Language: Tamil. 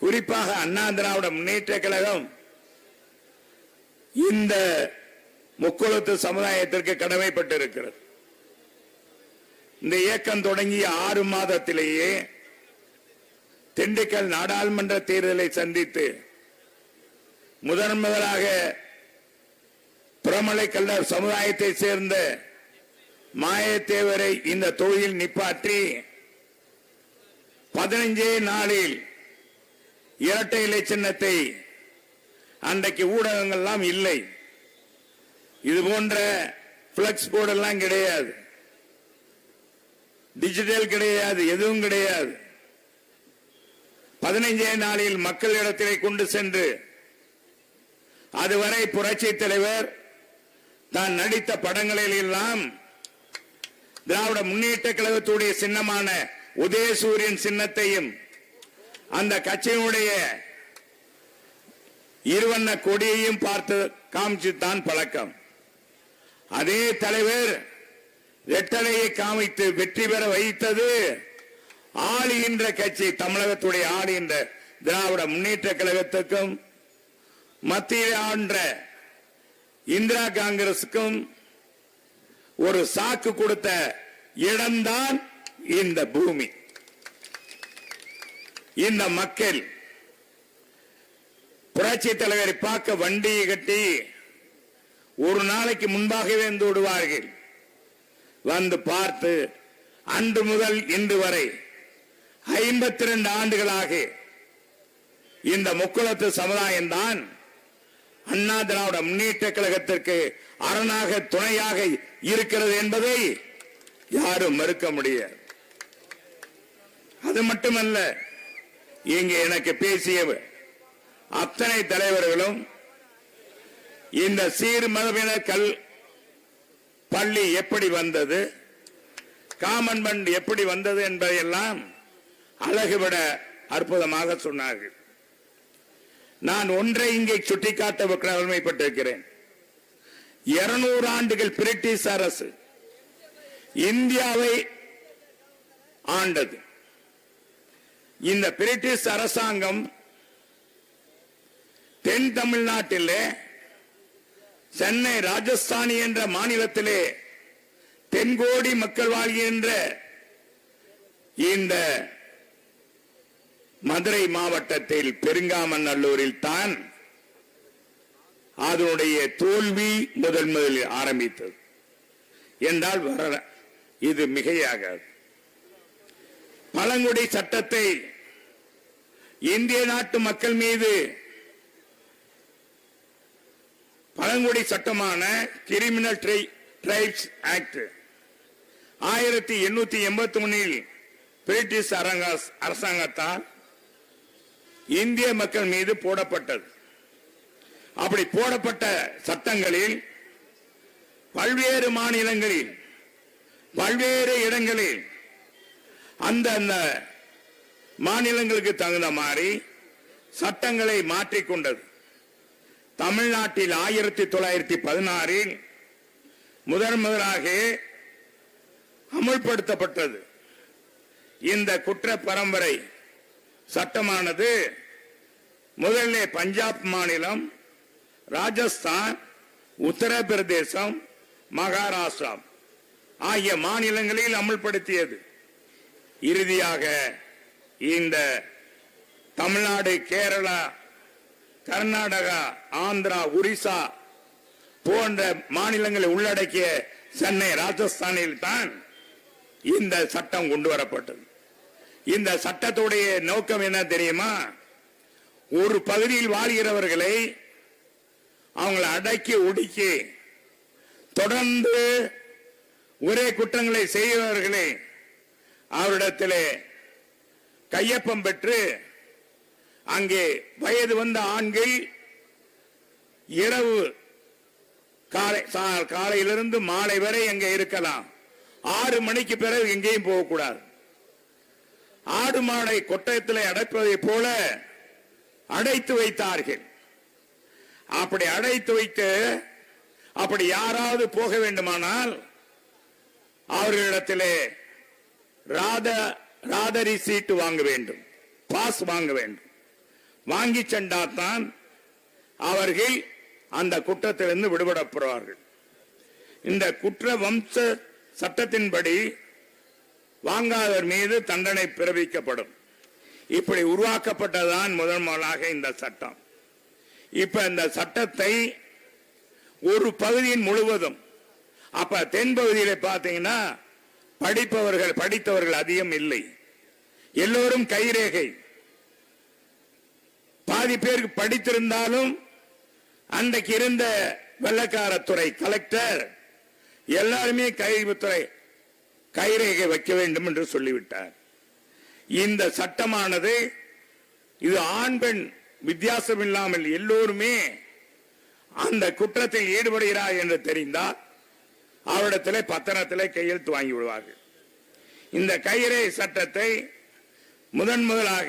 குறிப்பாக அண்ணா திராவிட முன்னேற்ற கழகம் இந்த முக்குளத்து சமுதாயத்திற்கு கடமைப்பட்டிருக்கிறது. இந்த இயக்கம் தொடங்கிய ஆறு மாதத்திலேயே திண்டுக்கல் நாடாளுமன்ற தேர்தலை சந்தித்து முதன் முதலாக புறமலை கல்லர் சமுதாயத்தை சேர்ந்த மாயத்தேவரை இந்த தொழில் நிப்பாற்றி பதினைஞ்சே நாளில் இரட்டை இலை சின்னத்தை அன்றைக்கு ஊடகங்கள்லாம் இல்லை. இது போன்ற பிளக்ஸ் போர்டு எல்லாம் கிடையாது. டிஜிட்டல் கிடையாது எதுவும் கிடையாது. பதினைஞ்சே நாளில் மக்களிடத்திலே கொண்டு சென்று அதுவரை புரட்சி தலைவர் தான் நடித்த படங்களில் எல்லாம் திராவிட முன்னேற்ற கழகத்துடைய சின்னமான உதயசூரியன் சின்னத்தையும் அந்த கட்சியினுடைய இருவண்ண கொடியையும் பார்த்து காமிச்சுத்தான் பழக்கம். அதே தலைவர் ரெட்டலையை காமித்து வெற்றி பெற வைத்தது ஆளுகின்ற கட்சி தமிழகத்துடைய ஆளுகின்ற திராவிட முன்னேற்ற கழகத்துக்கும் மத்தியில் ஆண்ட இந்திரா காங்கிரசுக்கும் ஒரு சாக்கு கொடுத்த இடம்தான் இந்த பூமி. இந்த மக்கள் புரட்சி தலைவரை பார்க்க வண்டியை கட்டி ஒரு நாளைக்கு முன்பாகவே வந்து விடுவார்கள். வந்து பார்த்து அன்று முதல் இன்று வரை ஐம்பத்தி ரெண்டு ஆண்டுகளாக இந்த முக்குளத்து சமுதாயம் தான் அண்ணா திராவிட முன்னேற்ற கழகத்திற்கு அரணாக துணையாக இருக்கிறது என்பதை யாரும் மறுக்க முடியாது. அது மட்டுமல்ல இங்கே எனக்கு பேசிய அத்தனை தலைவர்களும் இந்த சீர்மரபினர் கல் பள்ளி எப்படி வந்தது காமன் பண்ட் எப்படி வந்தது என்பதையெல்லாம் அழகுவிட அற்புதமாக சொன்னார்கள். நான் ஒன்றை இங்கே சுட்டிக்காட்ட கடமைப்பட்டிருக்கிறேன் இருநூறு ஆண்டுகள் பிரிட்டிஷ் அரசு இந்தியாவை ஆண்டது. இந்த பிரிட்டிஷ் அரசாங்கம் தென் தமிழ்நாட்டிலே சென்னை ராஜஸ்தானி என்ற மாநிலத்திலே தென்கோடி மக்கள் வாழ்கின்ற இந்த மதுரை மாவட்டத்தில் பெருங்காமநல்லூரில் தான் அதனுடைய தோல்வி முதல் முதலில் ஆரம்பித்தது. என்றால் வர இது மிகையாகாது. பழங்குடி சட்டத்தை இந்திய நாட்டு மக்கள் மீது பழங்குடி சட்டமான கிரிமினல் டிரைப்ஸ் ஆக்ட் ஆயிரத்தி எண்ணூத்தி எண்பத்தி ஒன்னில் பிரிட்டிஷ் அரங்க- அரசாங்கத்தால் இந்திய மக்கள் மீது போடப்பட்டது. அப்படி போடப்பட்ட சட்டங்களில் பல்வேறு மாநிலங்களில் பல்வேறு இடங்களில் அந்தந்த மாநிலங்களுக்கு தகுந்த மாதிரி சட்டங்களை மாற்றிக்கொண்டது. தமிழ்நாட்டில் ஆயிரத்தி தொள்ளாயிரத்தி பதினாறில் முதன் முதலாக அமுல்படுத்தப்பட்டது. இந்த குற்ற பரம்பரை சட்டமானது முதல்ல பஞ்சாப் மாநிலம் ராஜஸ்தான் உத்தரப்பிரதேசம் மகாராஷ்டிரா ஆகிய மாநிலங்களில் அமல்படுத்தியது. இறுதியாக இந்த தமிழ்நாடு கேரளா கர்நாடகா ஆந்திரா ஒரிசா போன்ற மாநிலங்களை உள்ளடக்கிய சென்னை ராஜஸ்தானில் தான் இந்த சட்டம் கொண்டு வரப்பட்டது. இந்த சட்டத்துடைய நோக்கம் என்ன தெரியுமா? ஒரு பகுதியில் வாழ்கிறவர்களை அவங்களை அடக்கி ஒடுக்கி தொடர்ந்து ஒரே குற்றங்களை செய்கிறவர்களை அவரிடத்திலே கையொப்பம் பெற்று அங்கே வயது வந்த ஆண்கள் இரவு காலை சா- காலையிலிருந்து மாலை வரை அங்கே இருக்கலாம். ஆறு மணிக்கு பிறகு எங்கேயும் போகக்கூடாது. ஆடு மாடை கொட்டயத்தில் அடைப்பதை போல அடைத்து வைத்தார்கள். அப்படி அடைத்து வைத்து அப்படி யாராவது போக வேண்டுமானால் அவர்களிடத்திலே ராத ராதரி சீட்டு வாங்க வேண்டும். பாஸ் வாங்க வேண்டும். வாங்கி சென்றால்தான் அவர்கள் அந்த குற்றத்திலிருந்து விடுபடப்படுவார்கள். இந்த குற்ற வம்ச சட்டத்தின்படி வாங்காதவர் மீது தண்டனை பிறப்பிக்கப்படும். இப்படி உருவாக்கப்பட்டதான் முதன் முதலாக இந்த சட்டம். இப்ப இந்த சட்டத்தை ஒரு பகுதியின் முழுவதும் அப்ப தென் பகுதியில பாத்தீங்கன்னா படிப்பவர்கள் படித்தவர்கள் அதிகம் இல்லை. எல்லோரும் கைரேகை. பாதி பேருக்கு படித்திருந்தாலும் அன்றைக்கு இருந்த வெள்ளக்காரத்துறை கலெக்டர் எல்லாருமே கைதுறை கைரேகை வைக்க வேண்டும் என்று சொல்லிவிட்டார். இந்த சட்டமானது இது ஆண் பெண் வித்தியாசம் இல்லாமல் எல்லோருமே அந்த குற்றத்தில் ஈடுபடுகிறார் என்று தெரிந்தால் அவரிடத்திலே பத்திரத்திலே கையெழுத்து வாங்கி விடுவார்கள். இந்த கைரேகை சட்டத்தை முதன் முதலாக